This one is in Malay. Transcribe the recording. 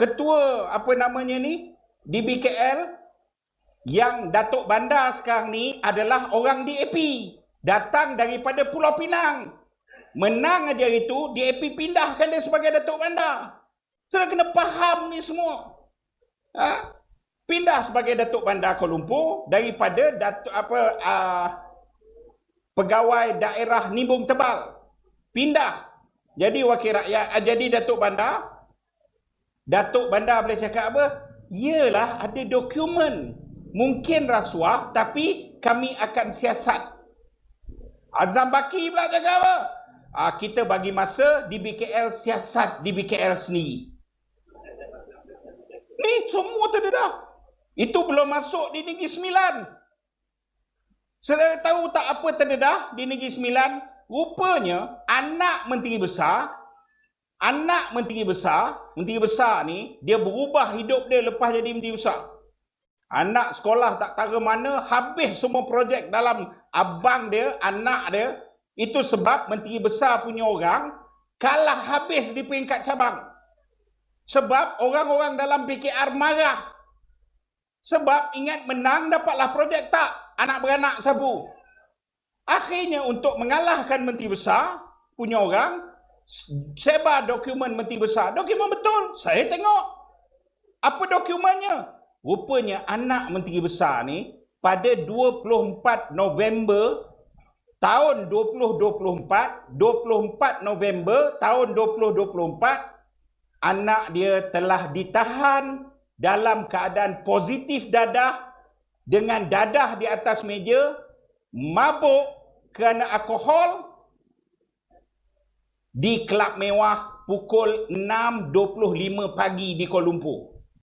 ketua apa namanya ni di BKL yang Datuk Bandar sekarang ni adalah orang DAP datang daripada Pulau Pinang. Menang aja itu DAP pindahkan dia sebagai Datuk Bandar. Sudah kena faham ni semua. Ha? pindah sebagai Datuk Bandar Kuala Lumpur daripada Datuk apa uh, pegawai daerah Nimbung Tebal. Pindah. Jadi wakil rakyat uh, jadi Datuk Bandar Datuk Bandar boleh cakap apa Yalah ada dokumen mungkin rasuah tapi kami akan siasat Azam Baki pula cakap apa uh, kita bagi masa di BKL siasat di BKL sendiri Ni semua terdedah. Itu belum masuk di Negeri Sembilan. Saudara tahu tak apa terdedah di Negeri Sembilan? Rupanya anak menteri besar, anak menteri besar, menteri besar ni, dia berubah hidup dia lepas jadi menteri besar. Anak sekolah tak tahu mana, habis semua projek dalam abang dia, anak dia. Itu sebab menteri besar punya orang kalah habis di peringkat cabang. Sebab orang-orang dalam PKR marah. Sebab ingat menang dapatlah projek tak. Anak beranak sabu. Akhirnya untuk mengalahkan menteri besar punya orang. Sebar dokumen menteri besar. Dokumen betul. Saya tengok. Apa dokumennya? Rupanya anak menteri besar ni pada 24 November tahun 2024, 24 November tahun 2024 anak dia telah ditahan dalam keadaan positif dadah dengan dadah di atas meja mabuk kerana alkohol di kelab mewah pukul 6.25 pagi di Kuala Lumpur.